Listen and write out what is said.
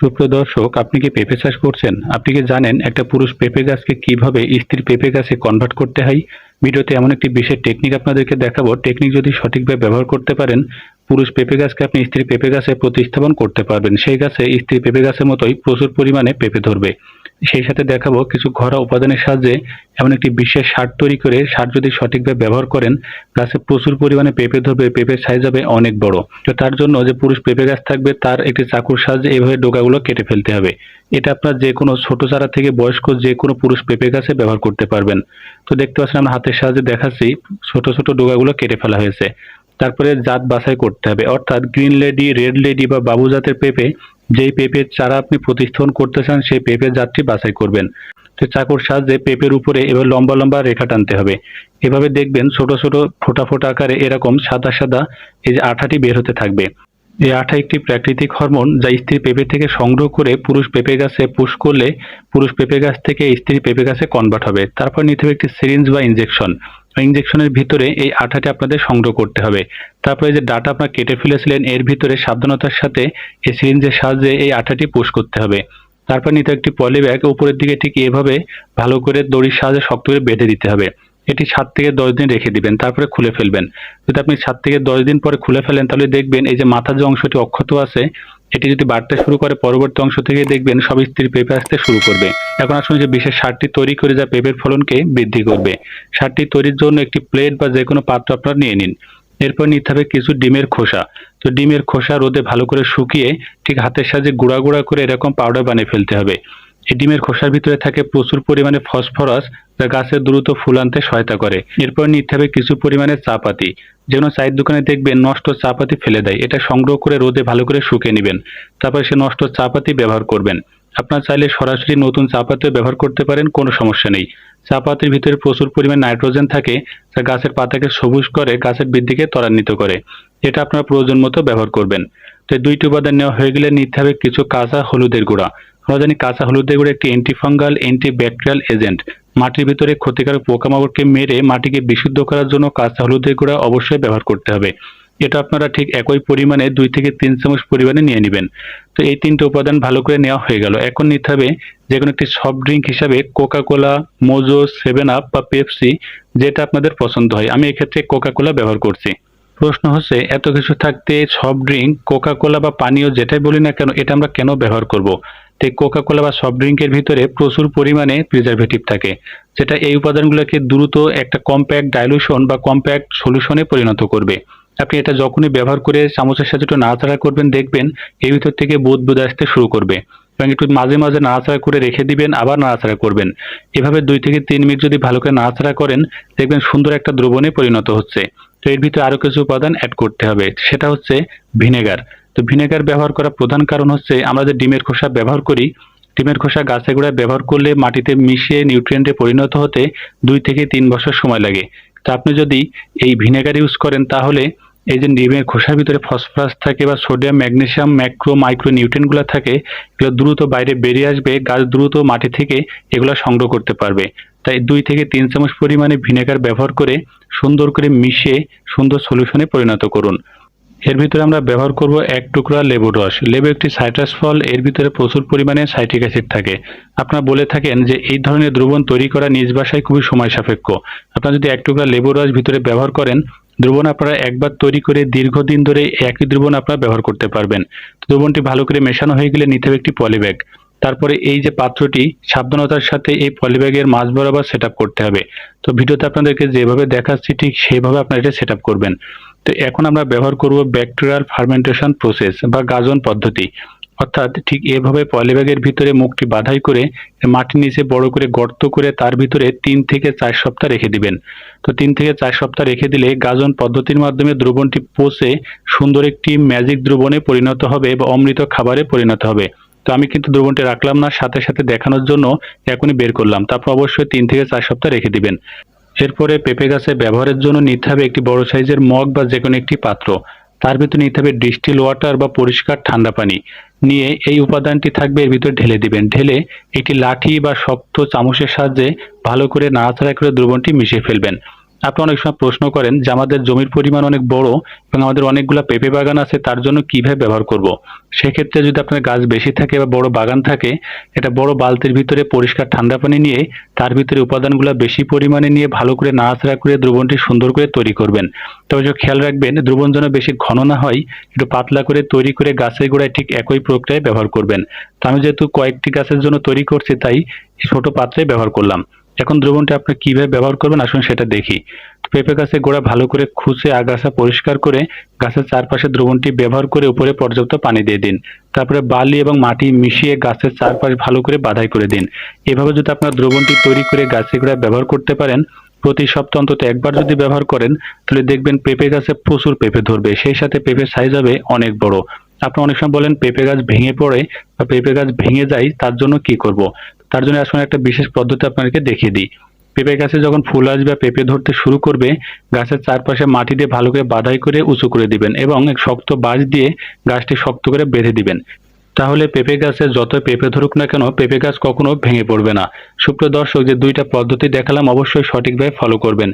সুপ্রিয় দর্শক, আপনি কি পেঁপে চাষ করছেন? আপনি কি জানেন একটা পুরুষ পেঁপে গাছকে কীভাবে স্ত্রী পেঁপে গাছে কনভার্ট করতে হয়? ভিডিওতে এমন একটি বিশেষ টেকনিক আপনাদেরকে দেখাবো। টেকনিক যদি সঠিকভাবে ব্যবহার করতে পারেন, পুরুষ পেঁপে গাছকে আপনি স্ত্রী পেঁপে গাছে প্রতিস্থাপন করতে পারবেন। সেই গাছে স্ত্রী পেঁপে গাছের মতোই প্রচুর পরিমাণে পেঁপে ধরবে। সেই সাথে দেখাবো কিছু ঘরোয়া উপাদানের সাহায্যে এমন একটি বিশেষ সার তৈরি করে সার যদি সঠিকভাবে ব্যবহার করেন গাছে প্রচুর পরিমাণে পেঁপে ধরবে, পেঁপের সাইজ হবে অনেক বড়। তো তার জন্য যে পুরুষ পেঁপে গাছ থাকবে, তার একটি চাকুর সাহায্যে এইভাবে ডোকাগুলো কেটে ফেলতে হবে। এটা আপনার যে কোনো ছোট চারা থেকে বয়স্ক যে কোনো পুরুষ পেঁপে গাছে ব্যবহার করতে পারবেন। তো দেখতে পাচ্ছেন আমরা হাতের সাহায্যে দেখাচ্ছি, ছোট ছোট ডোকাগুলো কেটে ফেলা হয়েছে। তারপরে জাত বাছাই করতে হবে। অর্থাৎ গ্রিন লেডি রেড লেডি বা বাবু জাতের পেঁপে যেই পেঁপের চারা আপনি প্রতিস্থাপন করতে চান, সেই পেঁপের জাতটি বাছাই করবেন। তো চাকুর সাহায্যে পেঁপের উপরে এবার লম্বা লম্বা রেখা টানতে হবে। এভাবে দেখবেন ছোট ছোট ফোটা ফোটা আকারে এরকম সাদা সাদা এই যে আঠাটি বের হতে থাকবে। এই আঠা একটি প্রাকৃতিক হরমোন যা স্ত্রী পেঁপে থেকে সংগ্রহ করে পুরুষ পেঁপে গাছে পুশ করলে পুরুষ পেঁপে গাছ থেকে স্ত্রী পেঁপে গাছে কনভার্ট হবে। তারপর নিতে হবে একটি সিরিঞ্জ বা ইনজেকশন ইনজেকশনের ভিতরে এই আঠাটি আপনাদের সংগ্রহ করতে হবে। তারপরে যে ডাটা আপনার কেটে ফেলেছিলেন, এর ভিতরে সাবধানতার সাথে এই সিরিঞ্জের সাহায্যে এই আঠাটি পুশ করতে হবে। তারপর নিতে একটি পলি ব্যাগ উপরের দিকে ঠিক এভাবে ভালো করে দড়ির সাহায্যে শক্ত করে বেঁধে দিতে হবে। এটি সাত থেকে দশ দিন রেখে দিবেন, তারপরে খুলে ফেলবেন। যদি আপনি সাত থেকে দশ দিন পরে খুলে ফেলেন, তাহলে দেখবেন এই যে মাথার যে অংশটি অক্ষত আছে এটি যদি বাড়তে শুরু করে, পরবর্তী অংশ থেকে দেখবেন সব স্ত্রী পেঁপে আসতে শুরু করবে। এখন আসুন যে বিশেষ সারটি তৈরি করে যা পেঁপের ফলনকে বৃদ্ধি করবে। সারটি তৈরির জন্য একটি প্লেট বা যে কোনো পাত্র আপনার নিয়ে নিন। এরপর নিতে হবে কিছু ডিমের খোসা। তো ডিমের খোসা রোদে ভালো করে শুকিয়ে ঠিক হাতের সাহায্যে গুঁড়া গুঁড়া করে এরকম পাউডার বানিয়ে ফেলতে হবে। এই ডিমের খোসার ভিতরে থাকে প্রচুর পরিমাণে ফসফরাস যা গাছের দ্রুত ফুল আনতে সহায়তা করে। এরপর নিতে হবে কিছু পরিমাণে চা যেগুলো চায়ের দোকানে দেখবেন নষ্ট চা পাতি ফেলে দেয়। এটা সংগ্রহ করে রোদে ভালো করে শুকিয়ে নেবেন। তারপর সে নষ্ট চা পাতি ব্যবহার করবেন। আপনার চাইলে সরাসরি নতুন চা পাতিও ব্যবহার করতে পারেন, কোনো সমস্যা নেই। চা পাতির ভিতরে প্রচুর পরিমাণ নাইট্রোজেন থাকে, যা গাছের পাতাকে সবুজ করে গাছের বৃদ্ধিকে ত্বরান্বিত করে। এটা আপনার প্রয়োজন মতো ব্যবহার করবেন। তো দুইটি উপাদান নেওয়া হয়ে গেলে নিতে হবে কিছু কাঁচা হলুদের গুঁড়া। আমরা জানি কাঁচা হলুদের গুঁড়া একটি অ্যান্টিফাঙ্গাল অ্যান্টিব্যাকটেরিয়াল এজেন্ট মাটির ভিতরে ক্ষতিকারক পোকামাকড়কে মেরে মাটিকে বিশুদ্ধ করার জন্য কাঁচা হলুদের গুঁড়া অবশ্যই ব্যবহার করতে হবে। এটা আপনারা ঠিক একই পরিমাণে দুই থেকে তিন চামচ পরিমাণে নিয়ে নেবেন। তো এই তিনটে উপাদান ভালো করে নেওয়া হয়ে গেল। এখন নিতে হবে যে কোনো একটি সফট ড্রিঙ্ক হিসাবে Coca Cola Mojo, seven up বা পেপসি যেটা আপনাদের পছন্দ হয়। আমি এক্ষেত্রে কোকা কোলা ব্যবহার করছি। প্রশ্ন হচ্ছে, এত কিছু থাকতে সফট ড্রিঙ্ক কোকা কোলা বা পানীয় যেটাই বলি না কেন, এটা আমরা কেন ব্যবহার করব? তো কোকা কোলা বা সফট ড্রিঙ্কের ভিতরে প্রচুর পরিমাণে প্রিজারভেটিভ থাকে। যেটা এই উপাদানগুলোকে দ্রুত একটা কম্প্যাক্ট ডাইলুশন বা কম্প্যাক্ট সলিউশনে পরিণত করবে। আপনি এটা যখনই ব্যবহার করে চামচের সাথে একটু নাড়াচাড়া করবেন, দেখবেন এর ভিতর থেকে বোধ বোধ আসতে শুরু করবে এবং একটু মাঝে মাঝে নাড়াচাড়া করে রেখে দিবেন, আবার নাড়াচাড়া করবেন। এভাবে দুই থেকে তিন মিনিট যদি ভালো করে নাড়াচাড়া করেন, দেখবেন সুন্দর একটা দ্রবণে পরিণত হচ্ছে। তো এর ভিতরে আরও কিছু উপাদান অ্যাড করতে হবে। সেটা হচ্ছে ভিনেগার তো ভিনেগার ব্যবহার করার প্রধান কারণ হচ্ছে আমরা যে ডিমের খোসা ব্যবহার করি, ডিমের খোসা গাছে গোড়ায় ব্যবহার করলে মাটিতে মিশিয়ে নিউট্রিয়েন্টে পরিণত হতে দুই থেকে তিন বছর সময় লাগে। তো আপনি যদি এই ভিনেগার ইউজ করেন তাহলে এই যে ডিমের খোসার ভিতরে ফসফরাস থাকে বা সোডিয়াম, ম্যাগনেসিয়াম, ম্যাক্রো মাইক্রো নিউট্রিয়েন্টগুলো থাকে, এগুলো দ্রুত বাইরে বেরিয়ে আসবে, গাছ দ্রুত মাটি থেকে এগুলো সংগ্রহ করতে পারবে। তাই দুই থেকে তিন চামচ পরিমাণে ভিনেগার ব্যবহার করে সুন্দর করে মিশিয়ে সুন্দর সলিউশনে পরিণত করুন। এর ভিতরে আমরা ব্যবহার করব এক টুকরা লেবুর রস। লেবু একটি সাইট্রাস ফল, এর ভিতরে প্রচুর পরিমাণে সাইট্রিক অ্যাসিড থাকে। আপনারা বলে থাকেন যে এই ধরনের দ্রবণ তৈরি করা নিজ বাসায় খুবই সময় সাপেক্ষ। আপনারা যদি এক টুকরা লেবুর রস ভিতরে ব্যবহার করেন, দ্রবণ আপনারা একবার তৈরি করে দীর্ঘদিন ধরে একই দ্রবণ আপনারা ব্যবহার করতে পারবেন। দ্রবণটি ভালো করে মেশানো হয়ে গেলে নিতে হবে একটি পলিব্যাগ। তারপরে এই যে পাত্রটি, সাবধানতার সাথে এই পলিব্যাগের মাঝ বরাবর সেট করতে হবে। তো ভিডিওতে আপনাদেরকে যেভাবে দেখাচ্ছি ঠিক সেইভাবে আপনারা এটা সেট করবেন। তো এখন আমরা ব্যবহার করব ব্যাকটেরিয়াল ফার্মেন্টেশন প্রসেস বা গাজন পদ্ধতি। অর্থাৎ ঠিক এভাবে পলিব্যাগের ভিতরে মুখটি বাধাই করে মাটির নিচে বড় করে গর্ত করে তার ভিতরে তিন থেকে চার সপ্তাহ রেখে দিবেন। তো তিন থেকে চার সপ্তাহ রেখে দিলে গাজন পদ্ধতির মাধ্যমে দ্রবণটি পচে সুন্দর একটি ম্যাজিক দ্রবণে পরিণত হবে বা অমৃত খাবারে পরিণত হবে। তো আমি কিন্তু দ্রবণটি রাখলাম না, সাথে সাথে দেখানোর জন্য এখনই বের করলাম। তারপর অবশ্যই তিন থেকে চার সপ্তাহ রেখে দিবেন। এরপরে পেঁপে গাছে ব্যবহারের জন্য নিতে হবে একটি বড় সাইজের মগ বা যে কোনো একটি পাত্র। তার ভিতরে নিতে হবে ডিস্টিল ওয়াটার বা পরিষ্কার ঠান্ডা পানি। নিয়ে এই উপাদানটি থাকবে, এর ভিতরে ঢেলে দিবেন। ঢেলে একটি লাঠি বা শক্ত চামচের সাহায্যে ভালো করে নাড়াচাড়া করে দ্রবণটি মিশিয়ে ফেলবেন। আপনি অনেক সময় প্রশ্ন করেন যে আমাদের জমির পরিমাণ অনেক বড় এবং আমাদের অনেকগুলো পেঁপে বাগান আছে, তার জন্য কীভাবে ব্যবহার করব। সেক্ষেত্রে যদি আপনার গাছ বেশি থাকে বা বড় বাগান থাকে, এটা বড় বালতির ভিতরে পরিষ্কার ঠান্ডা পানি নিয়ে, তার ভিতরে উপাদানগুলো বেশি পরিমাণে নিয়ে ভালো করে নাড়াচাড়া করে দ্রবণটি সুন্দর করে তৈরি করবেন। তবে যে খেয়াল রাখবেন, দ্রবণ যেন বেশি ঘন না হয়, একটু পাতলা করে তৈরি করে গাছের গোড়ায় ঠিক একই প্রক্রিয়ায় ব্যবহার করবেন। তো আমি যেহেতু কয়েকটি গাছের জন্য তৈরি করছি, তাই ছোট পাত্রে ব্যবহার করলাম। এখন দ্রবণটি আপনি কীভাবে ব্যবহার করবেন? আসুন সেটা দেখি। পেঁপে গাছের গোড়া ভালো করে খুঁচে আগাছা পরিষ্কার করে গাছের চারপাশে দ্রবণটি ব্যবহার করে উপরে পর্যাপ্ত পানি দিয়ে দিন। তারপরে বালি এবং মাটি মিশিয়ে গাছের চারপাশ ভালো করে বাধাই করে দিন। এভাবে যদি আপনার দ্রবণটি তৈরি করে গাছের গোড়ায় ব্যবহার করতে পারেন, প্রতি সপ্তাহ অন্তত একবার যদি ব্যবহার করেন, তাহলে দেখবেন পেঁপে গাছে প্রচুর পেঁপে ধরবে। সেই সাথে পেঁপের সাইজ হবে অনেক বড়। আপনি অনেক সময় বলেন, পেঁপে গাছ ভেঙে পড়ে বা পেঁপে গাছ ভেঙে যায়, তার জন্য কি করব? তার জন্য আসলে একটা বিশেষ পদ্ধতি আপনাদেরকে দেখিয়ে দিই। পেঁপে গাছে যখন ফুল আসবে, পেঁপে ধরতে শুরু করবে, গাছের চারপাশে মাটি দিয়ে ভালো করে বাধাই করে উঁচু করে দিবেন এবং এক শক্ত বাঁশ দিয়ে গাছটি শক্ত করে বেঁধে দিবেন। তাহলে পেঁপে গাছে যত পেঁপে ধরুক না কেন, পেঁপে গাছ কখনো ভেঙে পড়বে না। সুপ্রিয় দর্শক, যে দুইটা পদ্ধতি দেখালাম অবশ্যই সঠিকভাবে ফলো করবেন।